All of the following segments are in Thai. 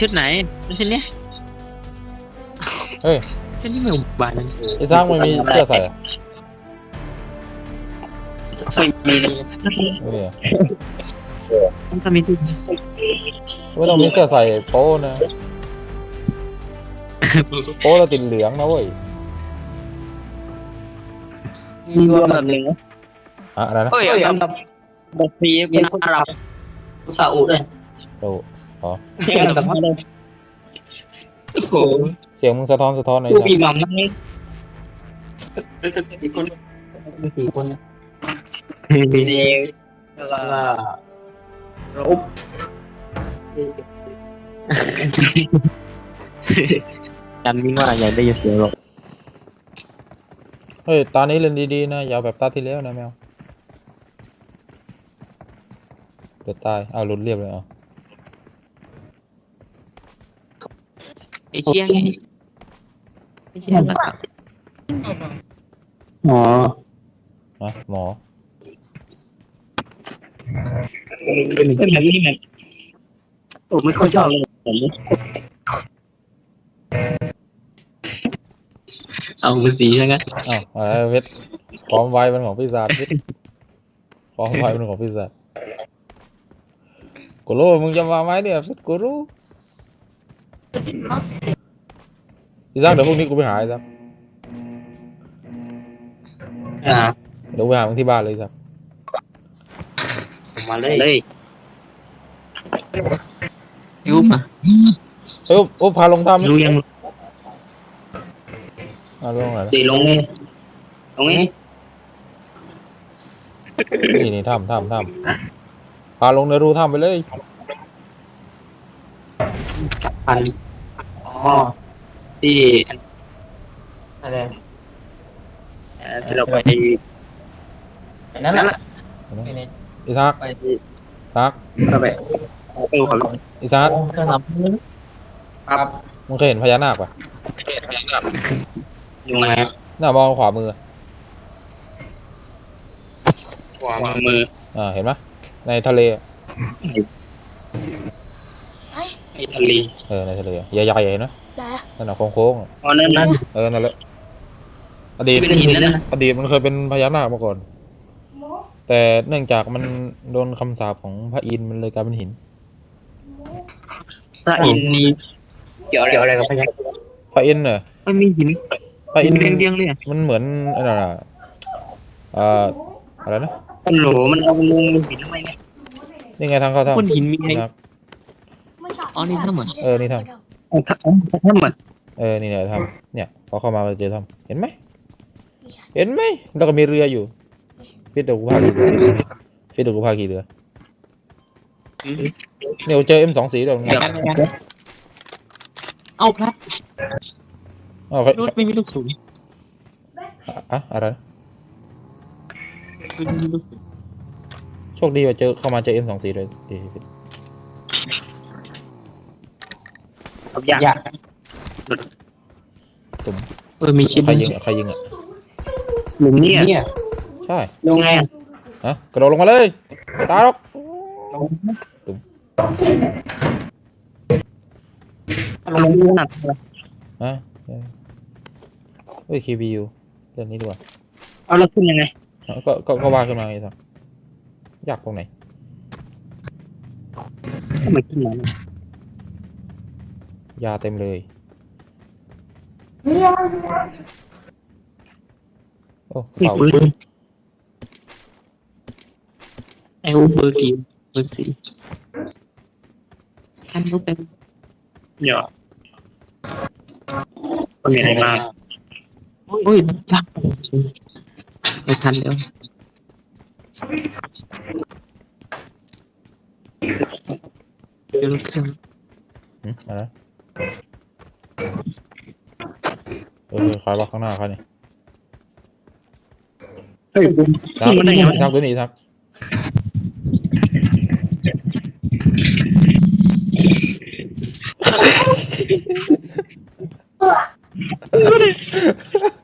ชุดไหนไม่ใช่เนี้ยเฮ้ยชุดนี้ไม่อุบาทนั่นไอ้ซักมันมีเสื้อใส่เหรอไม่มีเลยไม่มีเหรอต้องทำมีที่ไม่ต้องมีเสื้อใส่โป๊นะโป๊แล้วติดเหลืองนะเว้ยมีรวมแบบหนึ่งอะอะไรนะเอ้ยอันดับบัตรีมีนักอาหรับซาอุด้วยโซ่อ๋ ออันดับห้าเลยโอ้โหเสียงมึงสะท้อนสะท้อนหน่อยผู้นะมีหม่ำนั่งนี่มีคนมีสี่คนมีเองแล้วก็รบกันวิ่งว่าใหญ่ได้ยินเสียงหรอกเฮ้ย ตอนนี้เล่นดีๆนะ อย่าเอาแบบตาที่แล้วนะแมวเดี๋ยวตาย เอาหลุดเรียบเลยเอา ไอ้เชี่ยไงไอ้เชี่ยนะอ๋อฮะหมอเป็นแบบนี้แบบโอ้ไม่ค่อยชอบเลยผมเอามือสีใช่ไหมอ้าวอะไรเพชรความไวมันของพี่ศาจเพชรความไวมันของพี่ศาจกูรู้มึงจะมาไหมเนี่ยเพชรกูรู้พี่ ซักเดี๋ยวพรุ่งนี้กูไปหาไอ้ซักอ่าเดี๋ยวกูไปหามึงที่บ้านเลยซักมาเลยเลยยุบมาเฮ้ยอุ๊บอุ๊บพาลงถ้ำไหมรู้ยังอ่าลงไหนอยตีลงนี่ตรงนี้นี่นี่ถ้ำถ้ำถ้ำพาลงในรูถ้ำไปเลยสับพันอ๋อ ที่อะไรเราไปนั่นแหละอีซักไปซักเราไปเออขอลงอีซักเครื่องรับครับมึงเคยเห็นพญานาคปะยังไงหน้ามองขวามือขวามืออ่าเห็นไหมในทะเล อะไอ้ทะเลเออในทะเลอะใหญ่ๆเห็นไหมไหนอะนั่นน่ะโค้งๆอะอ๋อนั่นนั่นเออนั่นแหละอดีตเป็นหินนั่นนะ อดีตมันเคยเป็นพญานาคมาก่อน แต่เนื่องจากมันโดนคำสาปของพระอินทร์มันเลยกลายเป็นหิน พระอินทร์นี่เกี่ยวอะไรกับพญาพระอินทร์เนอะไม่มีหินพระอินทร์เรียงเรียงเลยมันเหมือนอะไรนะเอ่ออะไรนะ คนโหลมันเอาลงหินทำไมเนี่ย นี่ไงทางเข้าถ้ำคนหินมีไง นะครับไม่ใช่ อ๋อนี่ถ้ำเหรอ เออนี่ถ้อ๋อถ้ำถ้ำเหมือนเออ นี่เนี่ยถ้ำเนี่ย พอเข้ามาก็เจอถ้ำเห็นไหมไม่ใช่เห็นไหมแล้วก็มีเรืออยู่ฟิตเดี๋ยวกูพาขี่เรือฟิตเดี๋ยวกูพาขี่เรือเนี่ยกูเจอเอ็มสองสีเดี๋ยวมึงเดี๋ยวเอาพระอ๋อใครรถไม่มีลูกสูงอะอะไรนะไม่มีลูกสูงโชคดีว่าเจอเข้ามาเจอเอ็มสองสีเลยดี ครับยากตุ่มเออมีชิ้นใครยิงอะใครยิงอะหลุมเนี่ยใช่ลงไงอะฮะกระโดดลงมาเลยไม่ตายหรอกลงหนักฮะเออเฮ้ยคีบียูเรื่องนี้ดีกว่าเอาแล้วขึ้นยังไงก็ก็ก็ว่าขึ้นมาไงครับยากตรงไหนทำไมขึ้นมายาเต็มเลยโอ้กระนี่เป๋าปืนไอ้อูเบอร์กี่เบอร์สี่ทันรูปเป็นเดี๋ยวคนมีอะไรมากโอ้ยยากไม่ทันแล้วเดี๋ยวเครื่อง หึอะไรนะ เออใครว่าข้างหน้าเขาเนี่ยเฮ้ยบุ้มทักขึ้นมาได้ไงวะทักตัวนี้ทัก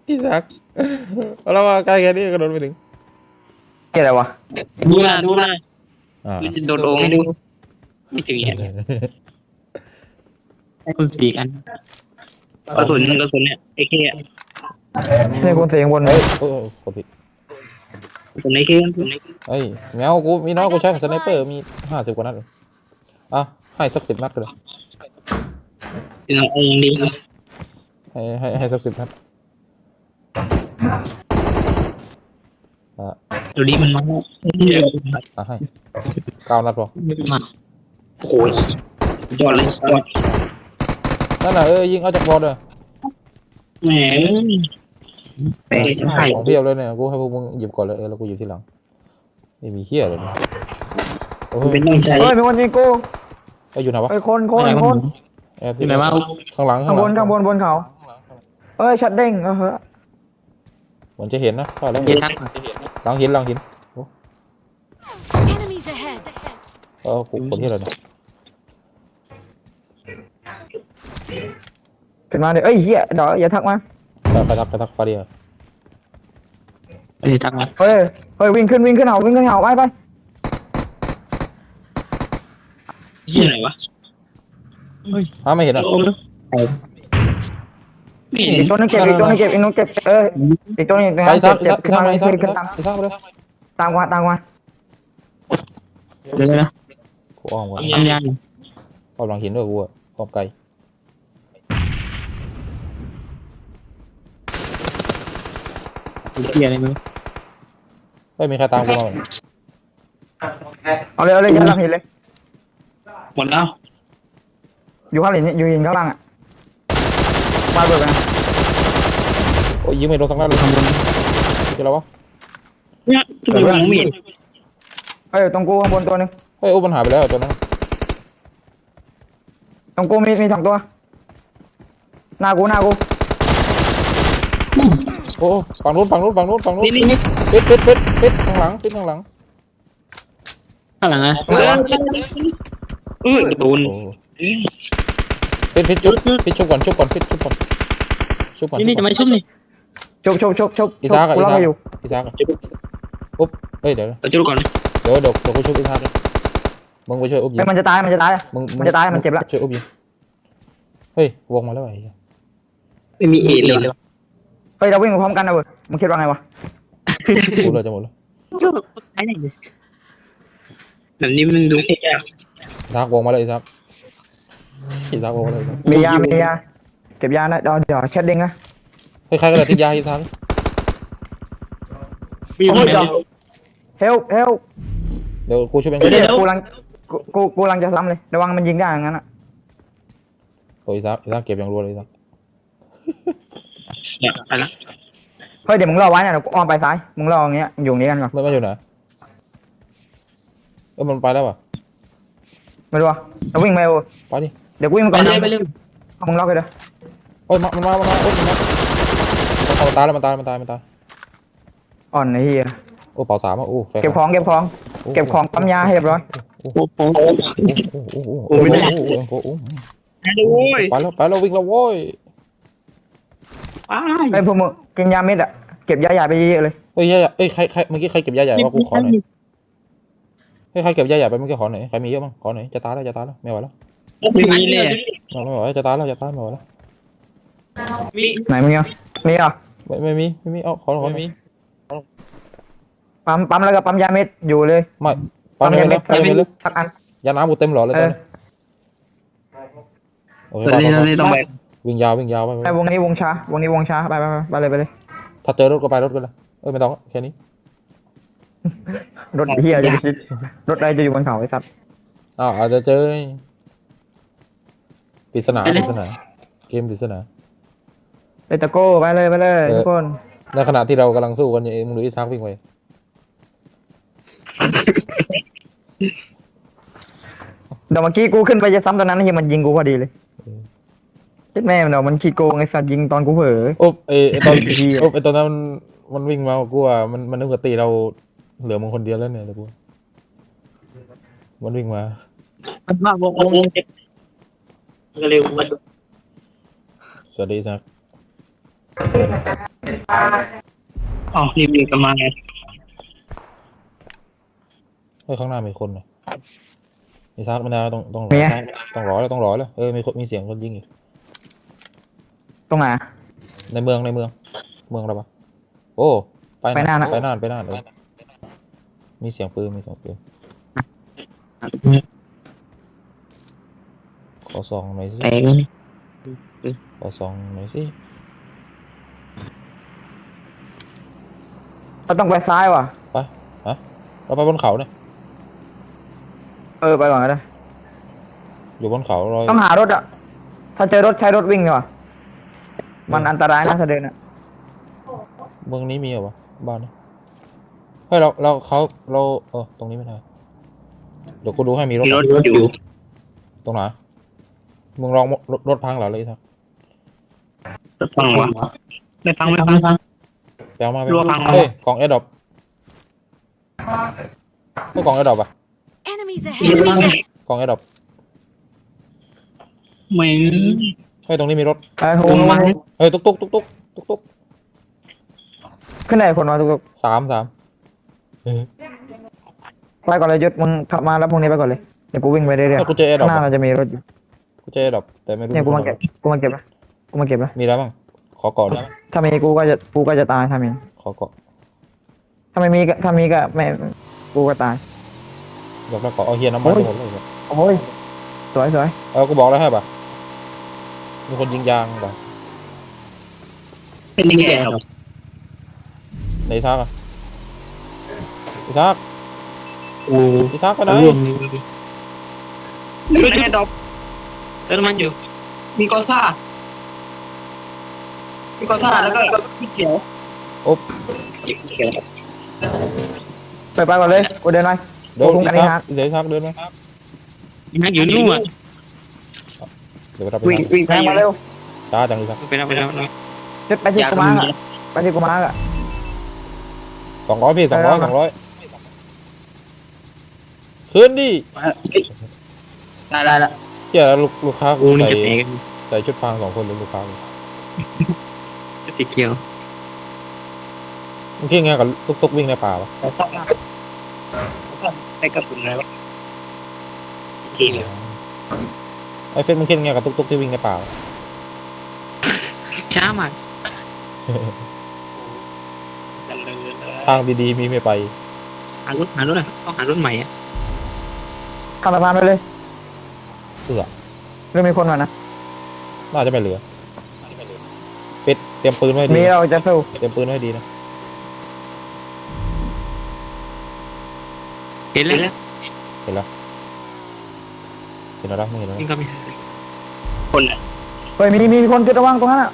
พี่ทักเอาแล้วว่าใกล้แค่นี้กระโดดไปถึงอะไรวะดูนะดูนะอ่าดูจะโดนโอ่งให้ดูไม่ถึงอย่าง คุณสี่กันกระสุนกระสุนเนี่ยไอ้แค่นี่คุณเสียงบนเฮ้ยโอ้โอ้กดผิดกระสุนไอ้แค่กระสุนไอ้แค่เฮ้ยแมวกูมีน้อยกูใช้สไนเปอร์มีห้าสิบกว่านัดเลยอะให้สักสิบนัดก็เลยเอาอย่างดีนะให้ให้ให้สักสิบนัดอะตัวนี้มันมาเยอะอะให้เก้านัดพอมาโอ้ยยอดเลยยอด นั่นน่ะเออยิงเอาจากบอลเลยแหมแปลกใช่ของเพียบเลยเนี่ยกูให้พวกมึงหยิบก่อนเลยเออแล้วกูหยิบทีหลังไม่มีเฮียเลยโอ้ยเป็นต้องใช้เฮ้ยมีคนยิงกูเอ้ยอยู่ไหนวะเฮ้ยคนคนคนแอบที่ไหนว่าข้างหลังข้างบนข้างบนบนเขาเอ้ยชัดเด้งเออเฮ้ยเหมือนจะเห็นนะใช่แล้วเย็นทักหลังหินหลังหิน Enemies ahead. เออกูกดที่อะไรเนี่ย ขึ้นมาเดี๋ยวเอ้ยเหี้ยเดี๋ยวอย่าทักมาไปทักไปทักฟาเดียเย็นทักมาเฮ้ยเฮ้ยวิ่งขึ้นวิ่งขึ้นเขาวิ่งขึ้นเขาไปไปที่ไหนวะอ้าวไม่เห็นอะโอ้ยไม่เห็อีนกตัวนึงเก็บอีกตัวนึงเก็บอีกตัวนึงเก็บเอออีกตัวนึงไปเก็ซับกเก็บซักขึ้นซักมาไปขึ้ซักนขึ้นตามซักไปเลยตามมาตามมาเดี๋ยวนะกูอ้อมก่อนทำยานอ้อมหลังหินด้วยกูอะอ้อมไกล เกียอะไรมึงเฮ้ยมีใครตามกูมาไหมเอาเลยเอาเลยอย่าหลังหินเลย หมดแล้ว อยู่ข้างหินนี่อยู่หินข้างล่างอะมาเบิกกันโอ้ยยิงไม่โดนสักนัดเลยเจอแล้ววะเนี่ยตัวมึงมีดเฮ้ยตรงกูข้างบนตัวนึงเฮ้ยโอ้มันหายไปแล้วตัวนั้นตรงกูมีมีสองตัวหน้ากูหน้ากู โอ้ฝั่งนู้นฝั่งนู้นฝั่งนู้นฝั่งนู้นนี่นี่นี่ปิดปิดปิดปิดข้างหลังปิดข้างหลังข้างหลังอะเออเออตูนโอ้ปิดปิดชุบปิดชุบก่อนชุบก่อนปิดชุบก่อนชุบก่อนนี่นี่จะมาชุบนี่ชกชกชกชกอีซากอะกูอีล็อกซากให้อยู่อีซากอะอุ๊บเฮ้ยเดี๋ยวนะเราชุบก่อนเดี๋ยวเดี๋ยวเดี๋ยวกูช่วยอีซากเลยมึงไปช่วยอุ๊บยิเฮ้ยงมันจะตายมันจะตายมึงมันจะตายมันเจ็บละช่วยอุ๊บยิงเฮ้ยวงมาแล้วไอ้เหี้ยไม่มีเอเลย เฮ้ยเราวิ่งพร้อมกันนะเว้ยมึงคิดว่าไงวะหมดเลยจะหมดเลยชุบไอ้ไหนแบบนี้มันดูแค่อีซากวงมาเลยอีซากอีซากวงมาเลยอีซากมียามียาเก็บยานะเดี๋ยวเดี๋ยวแชทเด้งนะเฮ้ยใครก็ได้ทิ้งยาอีซากมีโอ้ยเดี๋ยวเฮลเฮลเดี๋ยวกูช่วยเป็นเดี๋ยวกูกำลังกูกูกูกำลังจะซ้ำเลยระวังมันยิงได้อย่างนั้นอะโอ้ยอีซากอีซากเก็บอย่างรัวเลยอีซาก เนี่ยไปละเฮ้ยเดี๋ยวมึงรอไว้นะเดี๋ยวกูอ้อมไปซ้าย มึงรออย่างเงี้ยอยู่อย่างนี้กันก่อนไม่ไม่อยู่ไหนเออมันไปแล้วว่ะไม่รู้ว่าเราวิ่งไปเว้ยไปดิเดี๋ยวกูวิ่งมาไปก่อนเลนะยไปเลยมึงล็อกเลยเด้อโอ้ยมามันมามันมาโอ้ยมันมามันตายแล้วมันตายมันตายมันตายอ่อนไอ้เหี้ยโอ้เป่าสามอะโอ้แฟร์เก็บของเก็บของโอ้เก็บของปั๊มยาให้เรียบร้อย โอ้โหโอ้โหโอ้โหโอ้โหโอ้โหโอ้โหโอ้ยไปแล้วไปแล้ววิ่งแล้วโว้ย ไปไอ้ยพวกมึงกินยาเม็ดอะเก็บยาใหญ่ไปเยอะๆเลยเฮ้ยยาเอ้ยใครใครเมื่อกี้ใครเก็บยาใหญ่วะกูขอหน่อยเฮ้ยใครเก็บยาใหญ่ไปเมื่อกี้ขอหน่อยใครมีเยอะบ้างขอหน่อยจะตายแล้วจะตายแล้วไม่ไหวแล้วไม่มีเลย ไม่ไม่ไหวจะตายแล้วจะตายไม่ไหวแล้วมีไหนมึงเนี่ยนี่อะไม่ไม่มีไม่มีเอาขอขอหน่อยปั๊มปั๊มแล้วก็ปั๊มยาเม็ดอยู่เลยไม่ไปไม่ยาเลเม็ยดไปไม่เลยสักอันยาน้ำกูเต็มหลอดเลยเอตอนอนี้โอเคตอนไปนี้ไปตอนนี้ต้องไป วิ่งยาววิ่งยาวไปไปไอ้วงนี้วงช้าวงนี้วงช้าไปไปไปไปเลยไปเลยถ้าเจอรถก็ไปรถก็เลยเอ้ยไม่ต้องแค่นี้รถเฮียจะไปคิดรถอะไรจะอยู่บนเขาไอ้สัตว์อ้าวอาจจะเจอปริศนาปริศนาเกมปริศนาไอ้ตะโก้ไปเลยไปเลยเออทุกคนในขณะที่เรากำลังสู้กันอยู่มึงดูอีซักวิ่งไปเดี๋ยวเมื่อกี้กูขึ้นไปจะซ้ำตอนนั้นเฮียมันยิงกูพอดีเลย เจ็ดแม่มันเดี๋ยวมันขี้โกงไอ้สัตว์ยิงตอนกูเผลอ โอ๊บเอไอตอน ไอ้เหี้ย โอ๊บไอตอนนั้นมันมันวิ่งมากูว่ามันมันนึกว่าตีเราเหลือมึงคนเดียวแล้วเนี่ยเดี๋ยวกูมันวิ่งมามากวงวงเจ็บก็เร็วมาสวัสดีซักอ๋อรีบกันมาไงเฮ้ยข้างหน้ามีคนเลยมีซักไม่ได้ต้องต้องรมีออะต้องรอแล้วต้องรอแล้วเออมีคนมีเสียงคนยิงอีก ตรงไหน ในเมืองในเมือง เมืองอะไรปะโอ้ไปไปน่านอะไปน่านไปน่านเออมีเสียงปืนมีเสียงปืนขอซองหน่อยสิแตกแล้วนี่ขอซองหน่อยสิเราต้องไปซ้ายว่ะ เราไปบนเขาเนี่ยเออไปก่อนก็ได้อยู่บนเขาเราต้องหารถอะ ถ้าเจอรถใช้รถวิ่งดีกว่า มันอันตรายนะถ้าเดินอะเมืองนี้มีเหรอวะบ้านนี้เฮ้ยเราเราเขาเราเออตรงนี้ไม่ได้เดี๋ยวกูดูให้มีรถมีรถอยู่ตรงไหนมึงลองรถรถพังเหรอเลยทักรถฟังวะไม่ฟังไม่ฟังไม่ฟังแปลมาไปรัวพังเฮ้ยกล่องแอร์ดรอปเฮ้ยกล่องแอร์ดรอปอะ Enemies ร ahead! ถฟังกล่องแอร์ดรอปไม่ เฮ้ยตรงนี้มีรถเออโหลงมาเฮ้ยตุ๊กตุ๊กตุ๊กตุ๊กตุ๊กตุ๊กขึ้นได้คนมาทุกสามสามๆไปก่อนเลยยุดมึงขับมาแล้วพวกนี้ไปก่อนเลยเดี๋ยวกูวิ่งไปเรื่อยเฮ้ยกูเจอแอร์ๆดรอข้างปหน้าเราจะมีรถอยู่กูเจอแอร์ดรอปแต่ไม่รู้เนี่ยกูมาเก็บกูมาเก็บนะกูมาเก็บนะมีแล้วบ้างขอเกาะด้วยถ้ามีกูก็จะกูก็จะตายถ้ามีขอเกาะถ้าไม่มีก็ถ้ามีก็ไม่กูก็ตาย อยากได้เกาะเอาเฮียน้ำมันโอ้ไปยหมดเลยโอ้ยสวยสวยเออกูบอกแล้วให้ป่ะ มีคนยิงยางป่ะเป็นยังไงครับในทักอะอีทักโอ้อีทักไปไหนรวมไม่ได้ดอกเติมมันอยู่ มีกอซ่ามีกอซ่าแล้วก็มีเขียวโอ๊บเขียวไปไปก่อนเลยกูเดินไปเดี๋ยวโอ้โหอีอันนี้ทัฮะกเดี๋ยวอีทักเดินมายังอยู่นู่นอะ เดี๋ยวไปรับไปวิ่งทักวิ่งไปแรงมาเร็วจ้าจังอีทักไปแล้วไปแล้วจุดไปที่กูมาร์กอะไปที่กูมาร์กอะสองร้อยพี่สองร้อยไปสแล้อวงร้อยขึ้นดิได้ได้ละเจ้าลูกลูกค้ากูกูนี่ใส่จะเตะกันใส่ชุดพรางสองคนเลยลูกค้ากูสีเขียวมึงคิดไงกับตุ๊กตุ๊กวิ่งในป่าวะไอ้กระสุนอะไรวะเขียว ไอ้เฟซมึงคิดไงกับตุ๊กตุ๊กที่วิ่งในป่าวะช้ามากจันเลยทางดีๆมีไม่ไป หารถหารถหน่อยต้องหารถใหม่อะข้ามสะพานไปเลยเสือเรื่องมีคนมานะน่าจะไม่เหลือเฟซเตรียมปืนไว้ให้มีดีเราจะสู้เตรียมปืนไว้ให้ดีนะเห็นแล้วเห็นแล้วเห็นแล้วนะไม่เห็นแล้วนี่นะก็มี คนอะเฮ้ยมีมีมีคนจุดระวังตรงนั้นอะ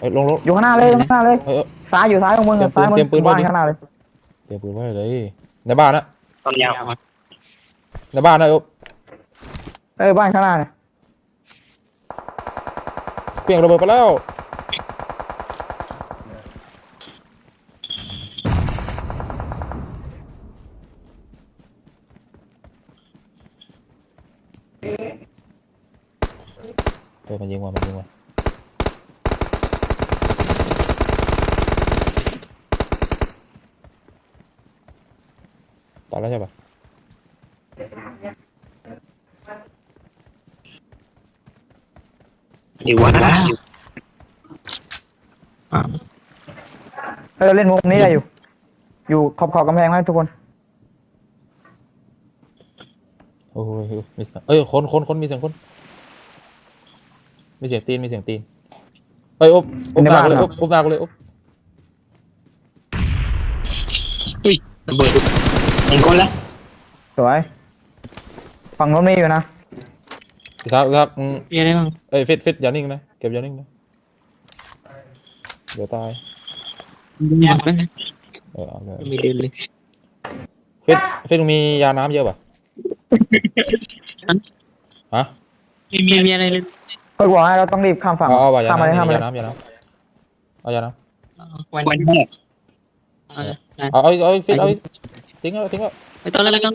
เอ้ยลงรถอยู่ข้างหน้าเลยข้างหน้าเลยเอ้ยเอ้ย ซ้ายอยู่ซ้ายของมึงอะเตรีซ้ายยมมึงเตรียมปืนไว้บ้านดิ ข้างหน้าเลยเตรียมปืนไว้เลย ในบ้านนะตอนยาวในบ้านนะเอ๊บเออบ้านข้างหน้าเนี่ยเพียงระเบิดไปแล้ว มันยิงมามันยิงมาตายแล้วใช่ปะอยู่วะเออเล่นมุมนี้ได้อยู่ อยู่ขอบขอบกำแพงไว้ทุกคน โอ้ยมีเสียงเอ้ยคนคนคนมีเสียงคน มีเสียงตีนมีเสียงตีนเอ้ยอบอบหน้ากูเลยอบอบหน้ากูเลยอบระเบิดเห็นคนแล้วสวย ฝั่งโน้นมีอยู่นะ อีกทักอีกทักอืมมีอะไรบ้างเอ้ยฟิตฟิตอย่านิ่งนะเก็บอย่านิ่งนะเดี๋ยวตายหมดแล้วเออเอาเลยมีเดินเลยฟิตฟิตมึงมียาน้ำเยอะป่ะฮะไม่มีมีอะไรเลย เฮ้ยบอกให้เราต้องรีบข้ามฝั่งเอาเอาว่ะยาข้ามมาเลยน้ำข้ามมาเลยยาน้ำยาน้ำเอายาน้วันวันแรกำเอาเอาเอาฟิตเอาทิ้งแล้วทิ้งแล้วไปตอนแล้วกัน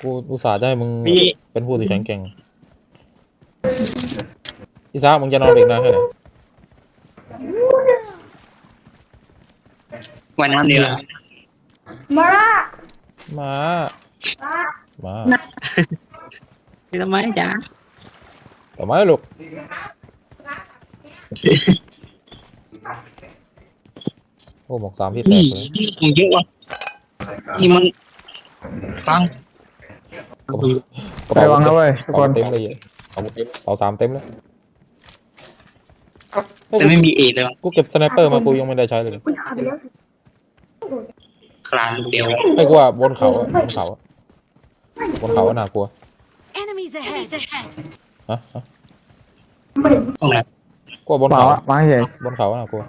กูอุตส่าห์จะให้มึงมีเป็นผู้ที่แข็งแกร่งอีซ่ามึงจะนอนอีกนานแค่ไหนวันน้ำเดียวมาละมามาทำไมจ๊ะ ต่อไม้ลูกโอ้หมอกสามพี่แตนี่กเลยนี่เยอะว่ะนี่มันฟังกระเป๋ากระระเป๋าวังนะเว้ยทุกคนเต็มเลยเอาเต็มเอาสามเต็มเลยแต่ไม่มีเอเลยวะกูเก็บสไนเปอร์มากูยังไม่ได้ใช้เลยคลานลูกเดียวไอ้กูว่าบนเขาอะบนเขาอะบนเขาอะน่ากลัว Enemies ahead. ฮะฮะตรงไหนกูว่าบนเปล่าเขาอะวางเฉยบนเขาอะน่ากลัว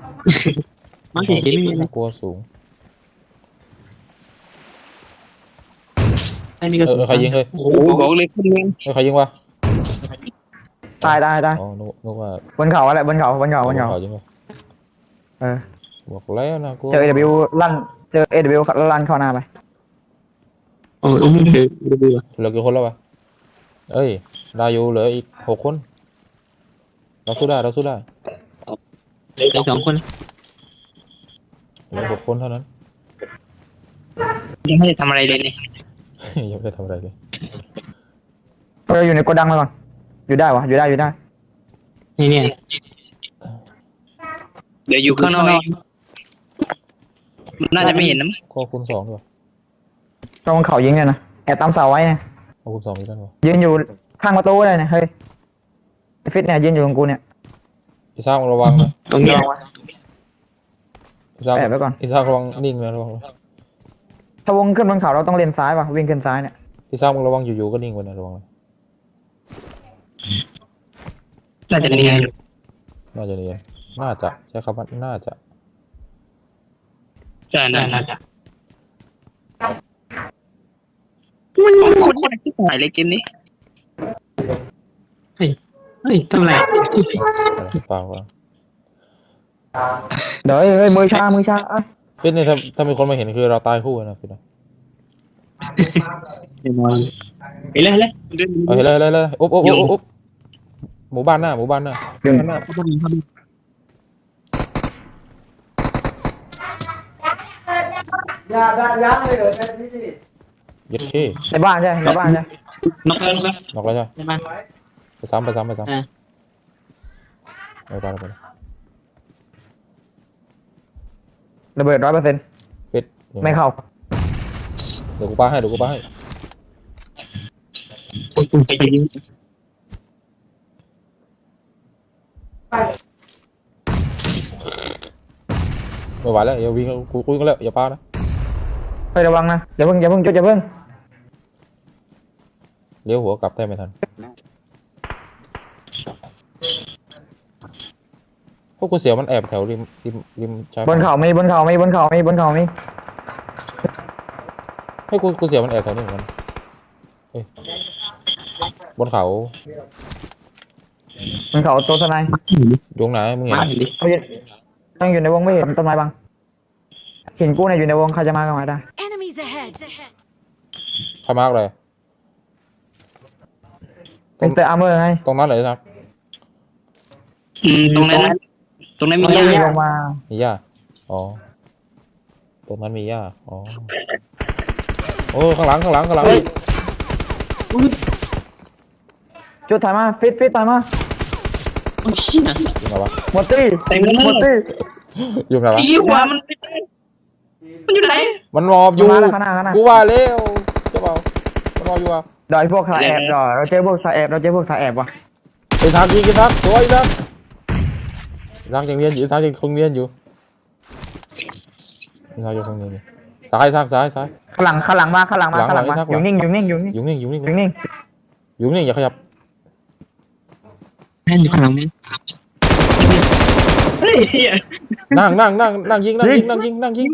มันเฉยๆไม่มีอะไรน่ากลัวสูงไอ้นี่ก็เออเออใครยิงเฮ้ยโอ้โหบอกเลยขึ้นเมืองเฮ้ยใครยิงวะตายตายตายอ๋อนึกนึกว่าบนเขาอะไรบนเขาบนเขาบนเขา ยิงวะเออ บอกแล้วนะกูเจอ AW ลั่นเจอ AW ลั่นเข้าหน้าไป โอ้ยอุ้มเถอะดูดูเหลือกี่คนแล้ววะเอ้ย ดาอยู่เหลืออีกหกคน เราสู้ได้เราสู้ได้เหลือสองคนเหลือหกคนเท่านั้น ยังไม่ได้ทำอะไรเลยเนี่ยยังไม่ได้ทำอะไรเลยเอออยู่ในโกดังมาก่อนอยู่ได้วะอยู่ได้อยู่ได้ นี่เนี่ยเดี๋ยวอยู่ข้างนอกมันน่าจะไม่เห็นนะมั้งก็คูณสองดีกว่าตรงเขายิงเนี่ยนะแอบตามเสาไว้เนี่ยเอาคูณสองอีกแล้วดีกว่ายืนอยู่ ข้างประตูเลยเนี่ยเฮ้ยไอ้ฟิตเนี่ยยืนอยู่ตรงกูเนี่ยอีซ่าระวังนะตรงนี้อีซ่าแอบไว้ก่อนอีซ่าระวังนิ่งนะระวังถ้าวงขึ้นบนเขาเราต้องเลนซ้ายว่ะวิ่งขึ้นซ้ายเนี่ยอีซ่ามึงระวังอยู่ๆก็นิ่งไว้นะระวังนะน่าจะเนียนน่าจะเนียนน่าจะใช้คำว่าน่าจะใช่น่าจะมันคนคนที่ถ่ายเลยเกมนี้ เฮ้ยเฮ้ยทำไรเปล่าว่าเดี๋ยวเอ้ยเอ้ยมือชามือชาเอ้ยฟิตเนี่ยถ้าถ้ามีคนมาเห็นคือเราตายคู่เลยนะฟิตนะเห็นเลยเห็นเลยเอาเห็นเลยเห็นเลยเห็นเลยอุ๊บอุ๊บอุ๊บอุ๊บหมู่บ้านหน้าหมู่บ้านหน้าดึงยึดขี้ในบ้านใช่ในบ้านใช่นกแล้วนกแล้วนอกแล้วใช่ใช่ไหมไป ซ้ำไปซ้ำไปซ้ำอ่าไปไปไประเบิดร้อยเปอร์เซ็นต์ฟิตไม่เข้าเดี๋ยวกูป้าให้เดี๋ยวกูป้าให้ไปยิงไม่ไหวแล้วอย่าวิ่งแล้วกูกูวิ่งแล้วอย่าป้านะเฮ้ยระวังนะอย่าเพิ่งอย่าเพิ่งจุดอย่าเพิ่งเลี้ยวหัวกลับแทบไม่ทัน พวกกูเสียวมันแอบแถวริมริมริมชายบนเขามีบนเขามีบนเขามีบนเขามีให้กูกูเสียวมันแอบแถวนี้เหมือนกันเฮ้ยบนเขาบนเขาตัวทนายดวงไหนมึงเห็นมาเห็นดิเอาอยู่ต้องอยู่ในวงไม่เห็นต้นไม้บังเห็นกูเนี่ยอยู่ในวงใครจะมาก็มาได้ Enemies ahead. ใครมาร์กเลยเป็นเตอร์อาร์เมอร์ไงตรงนั้นเลยนะอืมตรงนั้นต รงนั้นมีมันยาไม่ลงมา มีหญ้าอ๋อ ตรงนั้นมีหญ้าอ๋อ โอ้ ข้างหลัง ข้างหลัง ข้างหลังจุดถ่ายมาฟิตฟิตถ่ายมาโอ้ยเหี้ย อยู่ไหนวะ หมดตี้เต็มเลย หมดตี้อยู่ไหนวะอีหัวมันมันอยู่ไหน มันมอบอยู่ มาแล้วข้างหน้าข้างหน้ากูว่าแล้วเจ้าเปล่ามันมอบอยู่ว่ะดอยพวกสายแอบดอยเราเจอพวกสายแอบเราเจอพวกสายแอบว่ะ ไอ้ทางยิงกันทักสวยนะ ทางยังเรียนอยู่ทางยังคงเรียนอยู่ทางยังคงเรียนอยู่ซ้ายทางซ้ายซ้าย ข้างหลังข้างหลังมาข้างหลังมาข้างหลังมาหลัง อยู่นิ่งอยู่นิ่งอยู่นิ่งอยู่นิ่งอยู่นิ่งอยู่นิ่งอยู่นิ่งอย่าขยับแม่นอยู่ข้างหลังนี่เฮ้ยเหี้ยนั่งนั่งนั่งนั่งยิงนั่งยิงนั่งยิงนั่งยิง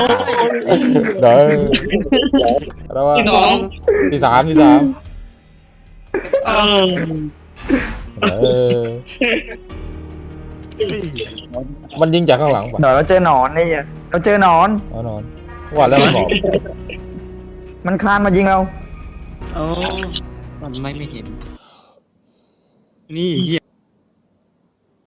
เดี๋ยวเด้อแล้วว่าที่สองที่สามที่สาม เออเออ มันยิงจากข้างหลังป่ะเดี๋ยวเราเจอหนอนนี่เราเจอหนอนแน่นอนว่าแล้วมันบอกมันคลานมายิงเรา โอ้มันไม่ไม่เห็น นี่เหี้ย